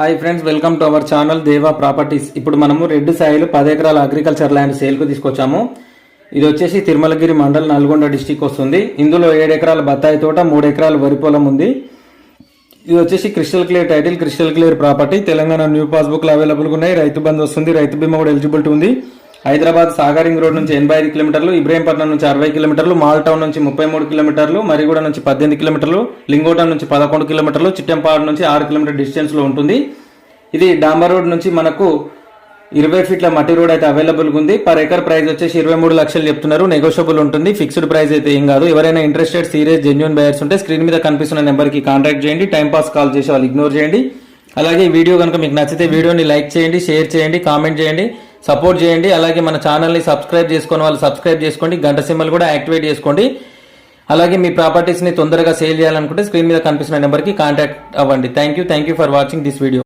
Hi friends welcome to our channel Deva properties ఇప్పుడు మనము red Sailu పది ఎకరాల అగ్రికల్చర్ ల్యాండ్ సేల్కు తీసుకొచ్చాము. ఇది వచ్చేసి తిరుమలగిరి మండల్ నల్గొండ డిస్టిక్ వస్తుంది. ఇందులో ఏడు ఎకరాల బత్తాయి తోట మూడు ఎకరాల వరి పొలం ఉంది. ఇది వచ్చేసి crystal clear title crystal clear property Telangana new పాస్బుక్లు అవైలబుల్గా ఉన్నాయి. రైతు బంధు వస్తుంది రైతు బీమా కూడా ఎలిజిబిలిటీ ఉంది. హైదరాబాద్ సాగరింగ్ రోడ్ నుంచి ఎనభై ఐదు కిలోమీటర్లు ఇబ్రహీంపట్నం నుంచి అరవై కిలోమీటర్లు మాల్ టౌన్ నుంచి ముప్పై మూడు కిలోమీటర్లు మరిగూడ నుంచి పద్దెనిమిది కిలోమీటర్లు లింగోటం నుంచి పదకొండు కిలోమీటర్లు చిట్టంపాడు నుంచి ఆరు కిలోమీటర్ డిస్టెన్స్లో ఉంటుంది. ఇది డాంబర్ రోడ్ నుంచి మనకు ఇరవై ఫీట్ల మట్టి రోడ్ అయితే అవైలబుల్ ఉంది. పర్ ఎకర్ ప్రైస్ వచ్చేసి ఇరవై మూడు లక్షలు చెప్తున్నారు. నెగోషియబుల్ ఉంటుంది. ఫిక్స్డ్ ప్రైస్ అయితే ఏం కాదు. ఎవరైనా ఇంట్రెస్టెడ్ సీరియస్ జెన్యున్ బయర్స్ ఉంటే స్క్రీన్ మీద కనిపిస్తున్న నెంబర్కి కాంటాక్ట్ చేయండి. టైం పాస్ కాల్ చేసే వాళ్ళు ఇగ్నోర్ చేయండి. అలాగే వీడియో కనుక మీకు నచ్చితే వీడియోని లైక్ చేయండి షేర్ చేయండి కామెంట్ చేయండి. సపోర్ట్ చేయండి. అలాగే మన ఛానల్ని సబ్స్క్రైబ్ చేసుకున్న వాళ్ళు సబ్స్క్రైబ్ చేసుకోండి. గంట సింబల్ కూడా యాక్టివేట్ చేసుకోండి. అలాగే మీ ప్రాపర్టీస్ని తొందరగా సేల్ చేయాలనుకుంటే స్క్రీన్ మీద కనిపిస్తున్న నెంబర్కి కాంటాక్ట్ అవ్వండి. Thank you thank you for watching this video